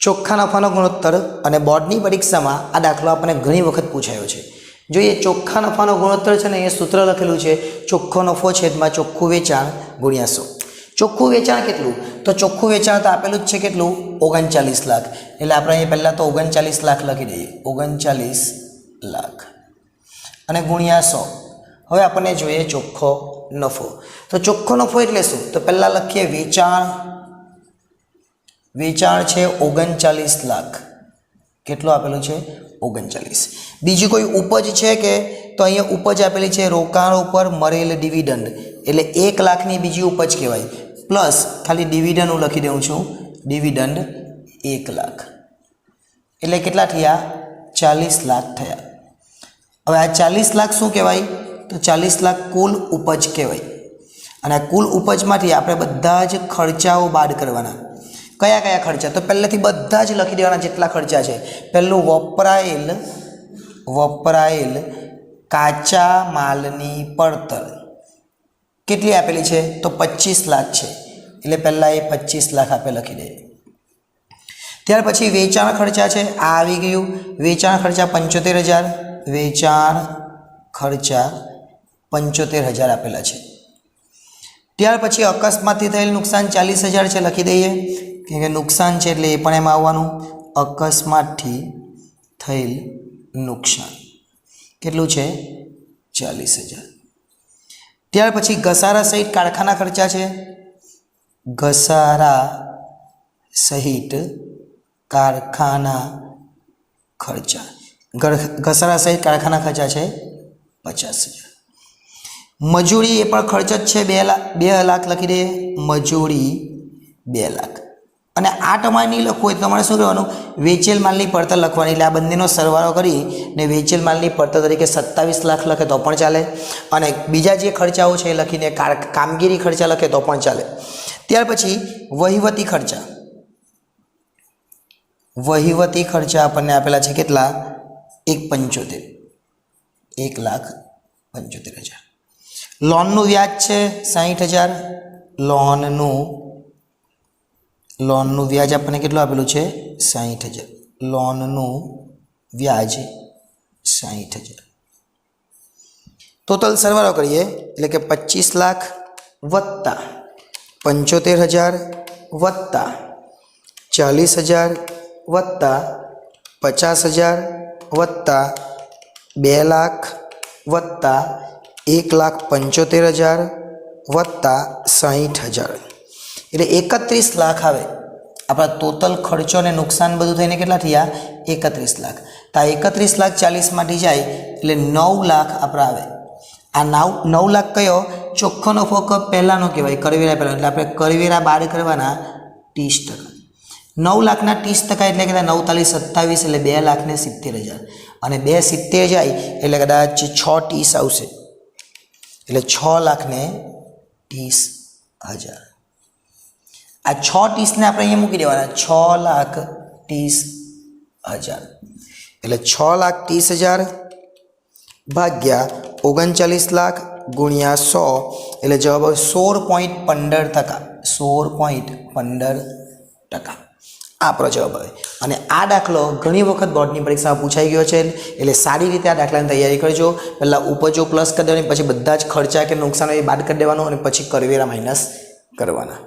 ચોખ્ખા નફાનો ગુણોત્તર અને બોર્ડની પરીક્ષામાં આ દાખલો આપણને ઘણી વખત પૂછાયો છે. જોઈએ ચોખ્ખા નફાનો ગુણોત્તર છે ને એ સૂત્ર લખેલું છે ચોખ્ખો નફો છેદમાં ચોખ્ખું વેચાણ ગુણ્યા સો. ચોખ્ખું વેચાણ કેટલું? તો ચોખ્ખું વેચાણ તો આપેલું જ છે કેટલું? ઓગણચાલીસ લાખ. એટલે આપણે અહીં પહેલાં તો ઓગણચાલીસ લાખ લખી દઈએ. ઓગણચાલીસ લાખ. અને ગુણ્યા સો. હવે આપણને જોઈએ ચોખ્ખો નફો. તો ચોખ્ખો નફો એટલે શું? તો પહેલાં લખીએ વેચાણ વેચાણ છે ઓગણચાલીસ લાખ. કેટલું આપેલું છે? ઓગણચાલીસ. બીજી કોઈ ઉપજ છે કે તો અહીંયા ઉપજ આપેલી છે રોકાણ ઉપર મળેલ ડિવિડન્ડ. એટલે એક લાખની બીજી ઉપજ કહેવાય. પ્લસ ખાલી ડિવિડન્ડ હું લખી દઉં છું. ડિવિડન્ડ એક લાખ. એટલે કેટલા થયા? ચાલીસ લાખ થયા. હવે આ ચાલીસ લાખ શું કહેવાય? તો ચાલીસ લાખ કુલ ઉપજ કહેવાય. અને આ કુલ ઉપજમાંથી આપણે બધા જ ખર્ચાઓ બાદ કરવાના. કયા કયા ખર્ચા? તો પહેલેથી બધા જ લખી દેવાના જેટલા ખર્ચા છે. પહેલું વપરાયેલ વપરાયેલ કાચા માલની પડતર. કેટલી આપેલી છે? તો પચીસ લાખ છે. એટલે પહેલાં એ પચીસ લાખ આપે લખી દઈએ ત્યાર પછી વેચાણ ખર્ચા છે. આ આવી ગયું. વેચાણ ખર્ચા પંચોતેર હજાર. વેચાણ ખર્ચા પંચોતેર હજાર આપેલા છે. ત્યાર પછી અકસ્માતથી થયેલ નુકસાન ચાલીસ હજાર છે. લખી દઈએ. કે નુકસાન છે એટલે એ પણ એમાં આવવાનું. અકસ્માતથી થયેલ નુકસાન. કેટલું છે? ચાલીસ હજાર. ત્યાર પછી ઘસારા સહિત કારખાના ખર્ચા છે. ઘસારા સહિત કારખાના ખર્ચા. ઘસારા સહિત કારખાના ખર્ચા છે પચાસ હજાર. મજૂરી એ પણ ખર્ચ જ છે બે લાખ બે લાખ લખી દે. મજૂરી બે લાખ. આ તમારે નહીં લખવું હોય તમારે શું કરવાનું વેચેલ માલની પડતર લખવાની. એટલે આ બંનેનો સરવાળો કરી ને વેચેલ માલની પડતર તરીકે સત્તાવીસ લાખ લખે તો પણ ચાલે. અને બીજા જે ખર્ચાઓ છે એ લખીને કામગીરી ખર્ચા લખે તો પણ ચાલે. ત્યાર પછી વહીવટી ખર્ચા. વહીવટી ખર્ચા આપણને આપેલા છે કેટલા? એક પંચોતેર. એક લાખ પંચોતેર હજાર. લોનનું વ્યાજ છે સાહીઠ હજાર. લોનનું લોનનું વ્યાજ આપણને કેટલું આપેલું છે સાહીઠ હજાર લોનનું વ્યાજ સાહીઠ હજાર ટોટલ સરવાળો કરીએ એટલે કે પચીસ લાખ વત્તા પંચોતેર હજાર વત્તા ચાલીસ હજાર વત્તા પચાસ હજાર વત્તા બે લાખ વત્તા એક લાખ પંચોતેર હજાર વત્તા સાહીઠ હજાર એટલે એકત્રીસ લાખ આવે. આપણા ટોટલ ખર્ચો અને નુકસાન બધું થઈને કેટલા થયા? એકત્રીસ લાખ. તો આ એકત્રીસ લાખ ચાલીસમાંથી જાય એટલે નવ લાખ આપણા આવે. આ નવ નવ લાખ કયો? ચોખ્ખો નફો પહેલાંનો કહેવાય, કરવેરા પહેલાં એટલે આપણે કરવેરા બાદ કરવાના ત્રીસ ટકા. નવ લાખના ત્રીસ ટકા એટલે કદાચ નવતાલીસ સત્તાવીસ એટલે બે લાખને સિત્તેર હજાર. અને બે સિત્તેર જાય એટલે કદાચ છ ત્રીસ આવશે. એટલે છ લાખને ત્રીસ હજાર. આ છ ત્રીસને આપણે અહીંયા મૂકી દેવાના. છ લાખ ત્રીસ હજાર. એટલે છ લાખ ત્રીસ હજાર ભાગ્યા ઓગણચાલીસ લાખ ગુણ્યા સો. એટલે જવાબ આવે સોળ પોઈન્ટ પંદર ટકા. સોળ પોઈન્ટ પંદર ટકા. આપણો જવાબ આવે. અને આ દાખલો ઘણી વખત બોર્ડની પરીક્ષામાં પૂછાઈ ગયો છે. એટલે સારી રીતે આ દાખલાની તૈયારી કરજો. પહેલાં ઉપજો પ્લસ કરી દેવાની, પછી બધા જ ખર્ચા કે નુકસાન એ બાદ કરી દેવાનું અને પછી કરવેરા માઇનસ કરવાના.